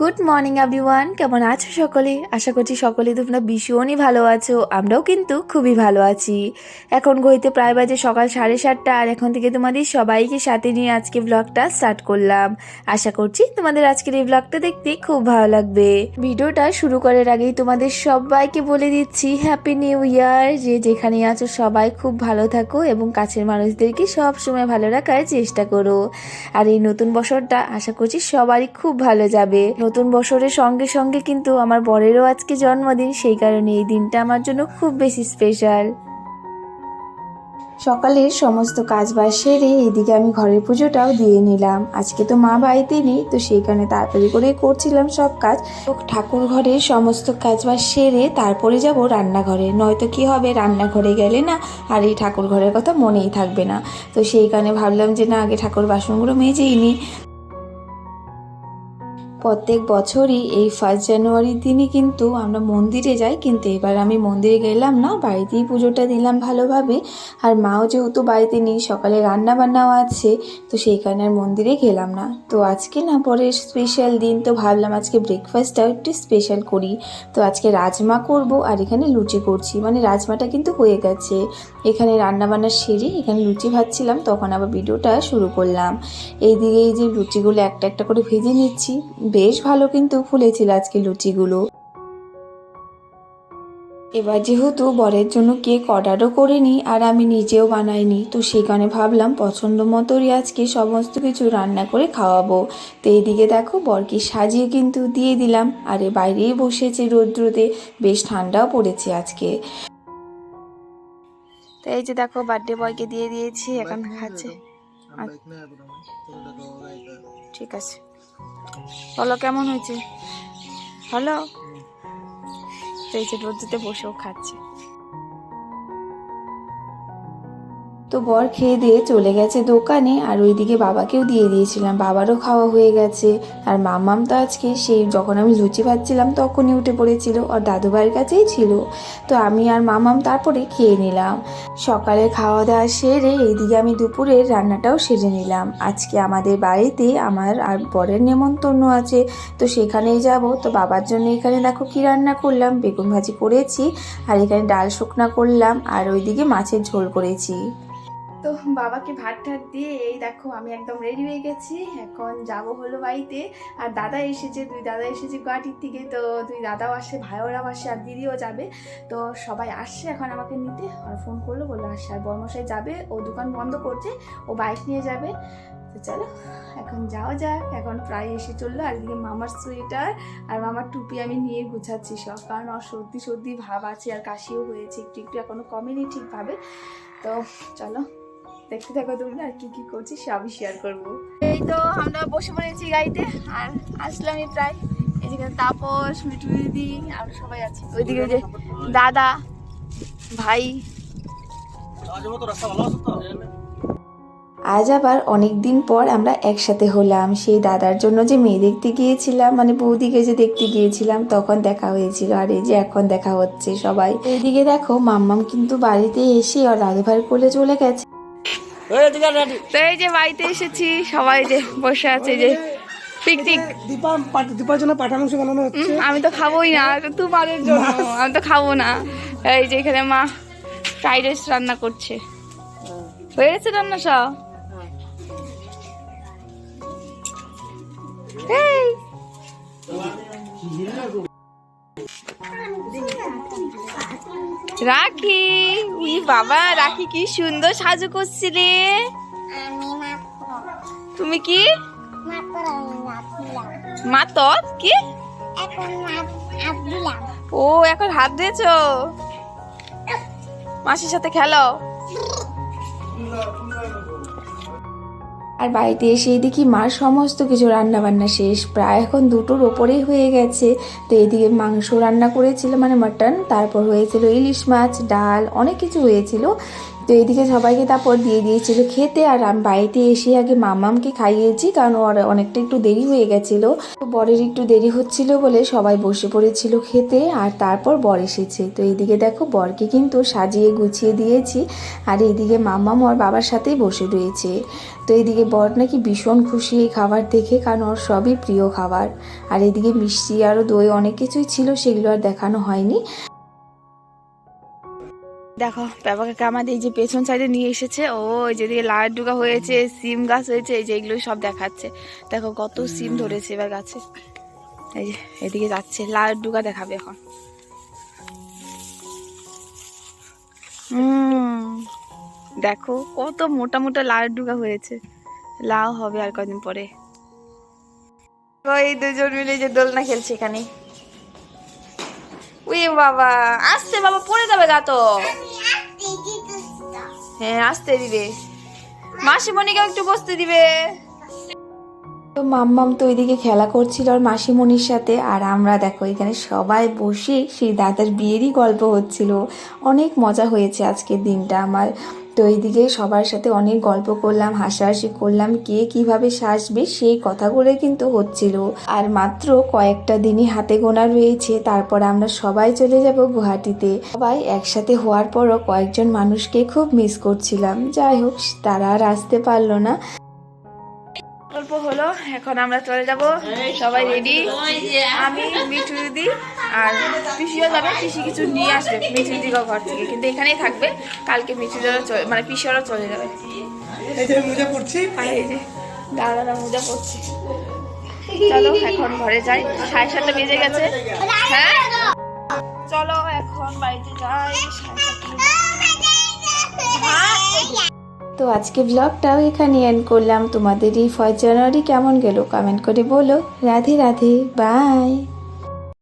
Good morning everyone কেমন আছো সকলে? আশা করছি সকলে তোমরা ভীষণই ভালো আছো। আমরাও কিন্তু খুবই ভালো আছি। এখন ঘড়িতে প্রায় বাজে সকাল সাড়ে সাতটা, আর এখন থেকে তোমাদের সবাইকে সাথে নিয়ে আজকে ব্লগটা স্টার্ট করলাম। আশা করছি তোমাদের আজকের এই ব্লগটা দেখতে খুব ভালো লাগবে। ভিডিওটা শুরু করার আগেই তোমাদের সবাইকে বলে দিচ্ছি হ্যাপি নিউ ইয়ার যে যেখানে আছো সবাই খুব ভালো থাকো এবং কাছের মানুষদেরকে সব সময় ভালো রাখার চেষ্টা করো। আর এই নতুন বছরটা আশা করছি সবারই খুব ভালো যাবে। নতুন বছরের সঙ্গে সঙ্গে কিন্তু আমার বরেরও আজকে জন্মদিন, সেই কারণে এই দিনটা আমার জন্য খুব বেশি স্পেশাল সকালের সমস্ত কাজ বাজ সেরে এদিকে আমি ঘরের পুজোটাও দিয়ে নিলাম। আজকে তো মা বাড়িতে নেই, তো সেই কারণে তাড়াতাড়ি করে করছিলাম সব কাজ। তো ঠাকুর ঘরের সমস্ত কাজ বাজ সেরে তারপরে যাব রান্নাঘরে। নয়তো কি হবে, রান্নাঘরে গেলে না, আর এই ঠাকুর ঘরের কথা মনেই থাকবে না। তো সেই কারণে ভাবলাম যে না, আগে ঠাকুর বাসনগুলো মেজেই নিই। প্রত্যেক বছরই এই ফার্স্ট জানুয়ারির দিনই কিন্তু আমরা মন্দিরে যাই, কিন্তু এবার আমি মন্দিরে গেলাম না, বাড়িতেই পুজোটা দিলাম ভালোভাবে। আর মাও যেহেতু বাড়িতে নেই, সকালে রান্না বান্নাও আছে, তো সেই কারণে আর মন্দিরে গেলাম না। তো আজকে না পরে স্পেশাল দিন, তো ভাবলাম আজকে ব্রেকফাস্টটাও একটু স্পেশাল করি। তো আজকে রাজমা করব, আর এখানে লুচি করছি। মানে রাজমাটা কিন্তু হয়ে গেছে। এখানে রান্না বান্না সেরে এখানে লুচি ভাজছিলাম, তখন আবার ভিডিওটা শুরু করলাম। এইদিকে এই যে লুচিগুলো একটা একটা করে ভেজে নিচ্ছি। বেশ ভালো কিন্তু ফুলেছিল আজকে লুচিগুলো। এবার যেহেতু বরের জন্য কেক অর্ডারও করিনি আর আমি নিজেও বানাইনি তো সেই কারণে ভাবলাম পছন্দ মতোই আজকে সমস্ত কিছু রান্না করে খাওয়াবো। তো এইদিকে দেখো বরকে সাজিয়ে কিন্তু দিয়ে দিলাম আরে বাইরেই বসেছে রৌদ্রতে বেশ ঠান্ডাও পড়েছে আজকে। তো এই যে দেখো বার্থডে বয়কে দিয়ে দিয়েছি এখন খাচ্ছে। ঠিক আছে। বলো কেমন হয়েছে? হ্যালো এই যে রোদ্দুতে বসেও খাচ্ছে। তো বর খেয়ে দিয়ে চলে গেছে দোকানে আর ওইদিকে বাবাকেও দিয়ে দিয়েছিলাম। বাবারও খাওয়া হয়ে গেছে আর মামাম তো আজকে সেই যখন আমি লুচি ভাজছিলাম তখনই উঠে পড়েছিল আর দাদু ভাইয়ের কাছেই ছিল। তো আমি আর মামাম তারপরে খেয়ে নিলাম। সকালে খাওয়া দাওয়া সেরে এইদিকে আমি দুপুরের রান্নাটাও সেরে নিলাম। আজকে আমাদের বাড়িতে আমার আর বরের নেমন্তন্ন আছে। তো সেখানেই যাব। তো বাবার জন্য এখানে দেখো কি রান্না করলাম। বেগুন ভাজি করেছি আর এখানে ডাল শুকনা করলাম আর ওইদিকে মাছের ঝোল করেছি। তো বাবাকে ভাত ঠাত দিয়ে এই দেখো আমি একদম রেডি হয়ে গেছি। এখন যাব হলো বাড়িতে। আর দাদা এসেছে, দুই দাদা এসেছে গুয়াহাটির থেকে তো দুই দাদাও আসে ভাইওরাও আসে, আর দিদিও যাবে। তো সবাই আসছে, এখন আমাকে নিতে। আর ফোন করল, বলল আসছে আর বর্মশাই যাবে, ও দোকান বন্ধ করছে, ও বাইক নিয়ে যাবে। তো চলো, এখন যাওয়া যাক। এখন প্রায় এসে চলল। আর এদিকে মামার সোয়েটার আর মামার টুপি আমি নিয়ে গুছাচ্ছি সব। কারণ ওর সর্দি সর্দি ভাব আছে আর কাশিও হয়েছে। একটু একটু এখনও কমেনি ঠিকভাবে। তো চলো দেখতে থাকো তোমরা আর কি কি করছি সবই শেয়ার করব। এই তো আমরা বসে পড়েছি গাড়িতে আর আসলামই প্রায়। এদিকে তাপস, মিঠু দিদি, আর সবাই আছে। ওইদিকে যে দাদা, ভাই। আজ আবার অনেক দিন পর আমরা একসাথে হলাম। সেই দাদার জন্য যে মেয়ে দেখতে গিয়েছিলাম মানে বৌদিকে যে দেখতে গিয়েছিলাম, তখন দেখা হয়েছিল। আর এই যে এখন দেখা হচ্ছে সবাই। এইদিকে দেখো মাম্মাম কিন্তু বাড়িতে এসে আর দাদু ভাইয়ের কোলে চলে গেছে। তো এই যে বাড়িতে এসেছি সবাই যে বসে আছে যে পিকনিক। দীপা দীপার জন্য পাঠা মাংস বানানো হচ্ছে। আমি তো খাবোই না তো তোমাদের জন্য আমি তো খাব না। এই যে এখানে মা ফ্রাইড রাইস রান্না করছে। হয়ে গেছে রান্না সব? এই। রাখি। উই বাবা রাখি কি সুন্দর সাজু করছিলে তুমি কি? মাতর কি? ও এখন হাত দিয়েছ? মাসির সাথে খেলো? আর বাড়িতে এসে দেখি মার সমস্ত কিছু রান্না বান্না শেষ। প্রায় এখন দুটোর ওপরেই হয়ে গেছে। তো এদিকে মাংস রান্না করেছিল মানে মাটন, তারপর হয়েছিল ইলিশ মাছ, ডাল, অনেক কিছু হয়েছিল। তো এইদিকে সবাইকে তারপর দিয়ে দিয়েছিল খেতে, আর আমি বাড়িতে এসে আগে মামামকে খাইয়েছি, কারণ ওর অনেকটা একটু দেরি হয়ে গেছিল। বরের একটু দেরি হচ্ছিল বলে সবাই বসে পড়েছিল খেতে, আর তারপর বর এসেছে। তো এইদিকে দেখো, বরকে কিন্তু সাজিয়ে গুছিয়ে দিয়েছি, আর এইদিকে মামাম ওর বাবার সাথেই বসে রয়েছে। তো এইদিকে বর নাকি ভীষণ খুশি এই খাবার দেখে, কারণ ওর সবই প্রিয় খাবার। আর এদিকে মিষ্টি আরও দই অনেক কিছুই ছিল, সেগুলো আর দেখানো হয়নি। দেখো বাবাকে আমাদের এই যে পেছন সাইডে নিয়ে এসেছে ও এই যেদিকে লাইট ডুকা হয়েছে সিম গাছ হয়েছে এই যে এগুলো সব দেখাচ্ছে। দেখো কত সিম ধরেছে এবার গাছে। এই যে এদিকে যাচ্ছে ডুকা দেখাবে এখন। হুম দেখো কত মোটা মোটা লাইট ডুকা হয়েছে। লাউ হবে আর কদিন পরে। এই দুজন মিলে যে দোলনা খেলছে এখানে। উই বাবা, আসতে বাবা, পড়ে যাবে গা তো। হ্যাঁ আসতে দিবে। মাসিমণিকে একটু বসতে দিবে। তো মাম্মাম তো ওইদিকে খেলা করছিল আর মাসিমণির সাথে, আর আমরা দেখো এখানে সবাই বসে সেই দাদার বিয়েরই গল্প হচ্ছিল। অনেক মজা হয়েছে আজকের দিনটা। আমার তো এইদিকে সবার সাথে অনেক গল্প করলাম, হাসাহাসি করলাম, কে কীভাবে সাজবে সেই কথাগুলো কিন্তু হচ্ছিল। আর মাত্র কয়েকটা দিনই হাতে গোনা রয়েছে, তারপর আমরা সবাই চলে যাব গুয়াহাটিতে। সবাই একসাথে হওয়ার পরও কয়েকজন মানুষকে খুব মিস করছিলাম। যাই হোক, তারা আর আসতে পারল না। হলো এখন আমরা চলে যাব। সবাই রেডি আমি মিঠু দিদি আর পিসিও যাবে। পিসি কিছু নিয়ে আসবে মিঠু দিদি ঘর থেকে। কিন্তু এখানেই থাকবে। কালকে মিঠু মানে পিসিওরা চলে যাবে। এই মোজা পড়ছে চলো এখন ঘরে যাই। সাড়ে সাতটা বেজে গেছে। হ্যাঁ? চলো এখন বাড়িতে যাই। সাড়ে সাতটা তো আজকে ব্লগটাও এখানে এন্ড করলাম। তোমাদের এই ফার্স্ট জানুয়ারি কেমন গেল? কমেন্ট করে বলো। রাধে রাধে বাই